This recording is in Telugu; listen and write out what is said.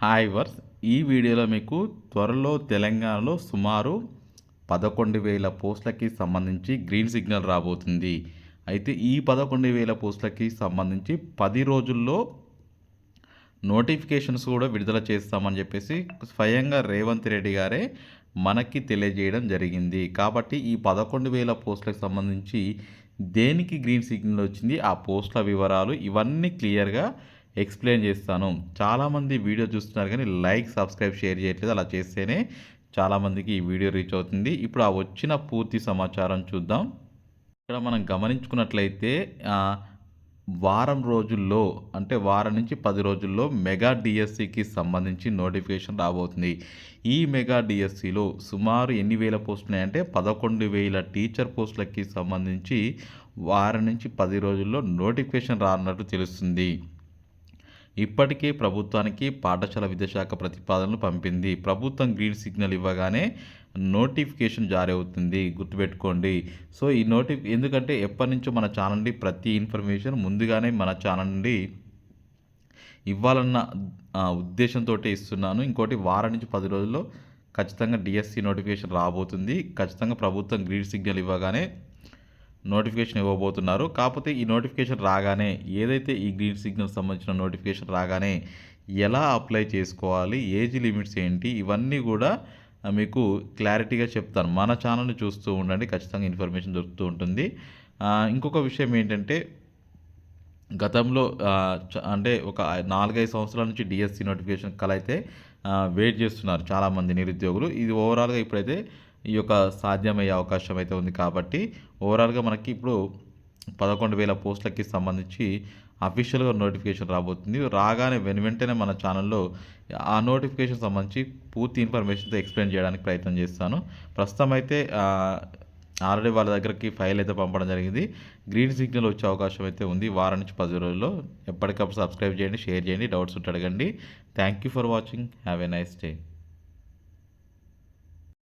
హాయ్ వర్స్ ఈ వీడియోలో మీకు త్వరలో తెలంగాణలో సుమారు పదకొండు వేల పోస్టులకి సంబంధించి గ్రీన్ సిగ్నల్ రాబోతుంది. అయితే ఈ పదకొండు వేల పోస్టులకి సంబంధించి పది రోజుల్లో నోటిఫికేషన్స్ కూడా విడుదల చేస్తామని చెప్పేసి స్వయంగా రేవంత్ రెడ్డి గారే మనకి తెలియజేయడం జరిగింది. కాబట్టి ఈ పదకొండు వేల పోస్టులకు సంబంధించి దేనికి గ్రీన్ సిగ్నల్ వచ్చింది ఆ పోస్టుల వివరాలు ఇవన్నీ క్లియర్గా ఎక్స్ప్లెయిన్ చేస్తాను. చాలామంది వీడియో చూస్తున్నారు కానీ లైక్ సబ్స్క్రైబ్ షేర్ చేయట్లేదు. అలా చేస్తేనే చాలామందికి ఈ వీడియో రీచ్ అవుతుంది. ఇప్పుడు ఆ వచ్చిన పూర్తి సమాచారం చూద్దాం. ఇక్కడ మనం గమనించుకున్నట్లయితే వారం రోజుల్లో అంటే వారం నుంచి పది రోజుల్లో మెగా డిఎస్సికి సంబంధించి నోటిఫికేషన్ రాబోతుంది. ఈ మెగా డిఎస్సిలో సుమారు ఎన్ని వేల పోస్టులు ఉన్నాయంటే పదకొండు వేల టీచర్ పోస్టులకి సంబంధించి వారం నుంచి పది రోజుల్లో నోటిఫికేషన్ రానున్నట్టు తెలుస్తుంది. ఇప్పటికే ప్రభుత్వానికి పాఠశాల విద్యాశాఖ ప్రతిపాదనలు పంపింది. ప్రభుత్వం గ్రీన్ సిగ్నల్ ఇవ్వగానే నోటిఫికేషన్ జారీ అవుతుంది. గుర్తుపెట్టుకోండి. సో ఈ నోటి ఎందుకంటే ఎప్పటి నుంచో మన ఛానల్ నుండి ప్రతి ఇన్ఫర్మేషన్ ముందుగానే మన ఛానల్ నుండి ఇవ్వాలన్న ఉద్దేశంతో ఇస్తున్నాను. ఇంకోటి వారం నుంచి పది రోజుల్లో ఖచ్చితంగా డిఎస్సి నోటిఫికేషన్ రాబోతుంది. ఖచ్చితంగా ప్రభుత్వం గ్రీన్ సిగ్నల్ ఇవ్వగానే నోటిఫికేషన్ ఇవ్వబోతున్నారు. కాకపోతే ఈ నోటిఫికేషన్ రాగానే ఏదైతే ఈ గ్రీన్ సిగ్నల్ సంబంధించిన నోటిఫికేషన్ రాగానే ఎలా అప్లై చేసుకోవాలి ఏజ్ లిమిట్స్ ఏంటి ఇవన్నీ కూడా మీకు క్లారిటీగా చెప్తాను. మన ఛానల్ని చూస్తూ ఉండండి ఖచ్చితంగా ఇన్ఫర్మేషన్ దొరుకుతూ ఉంటుంది. ఇంకొక విషయం ఏంటంటే గతంలో చ- అంటే ఒక నాలుగైదు సంవత్సరాల నుంచి డిఎస్సి నోటిఫికేషన్ కలైతే వెయిట్ చేస్తున్నారు చాలామంది నిరుద్యోగులు. ఇది ఓవరాల్గా ఇప్పుడైతే ఈ యొక్క సాధ్యమయ్యే అవకాశం అయితే ఉంది కాబట్టి ఓవరాల్గా మనకి ఇప్పుడు పదకొండు వేల పోస్టులకి సంబంధించి అఫీషియల్గా నోటిఫికేషన్ రాబోతుంది. రాగానే వెను వెంటనే మన ఛానల్లో ఆ నోటిఫికేషన్ సంబంధించి పూర్తి ఇన్ఫర్మేషన్తో ఎక్స్ప్లెయిన్ చేయడానికి ప్రయత్నం చేస్తాను. ప్రస్తుతం అయితే ఆల్రెడీ వాళ్ళ దగ్గరికి ఫైల్ అయితే పంపడం జరిగింది. గ్రీన్ సిగ్నల్ వచ్చే అవకాశం అయితే ఉంది. వారం నుంచి పది రోజుల్లో ఎప్పటికప్పుడు సబ్స్క్రైబ్ చేయండి షేర్ చేయండి డౌట్స్ ఉంటే అడగండి. Thank you for watching have a nice day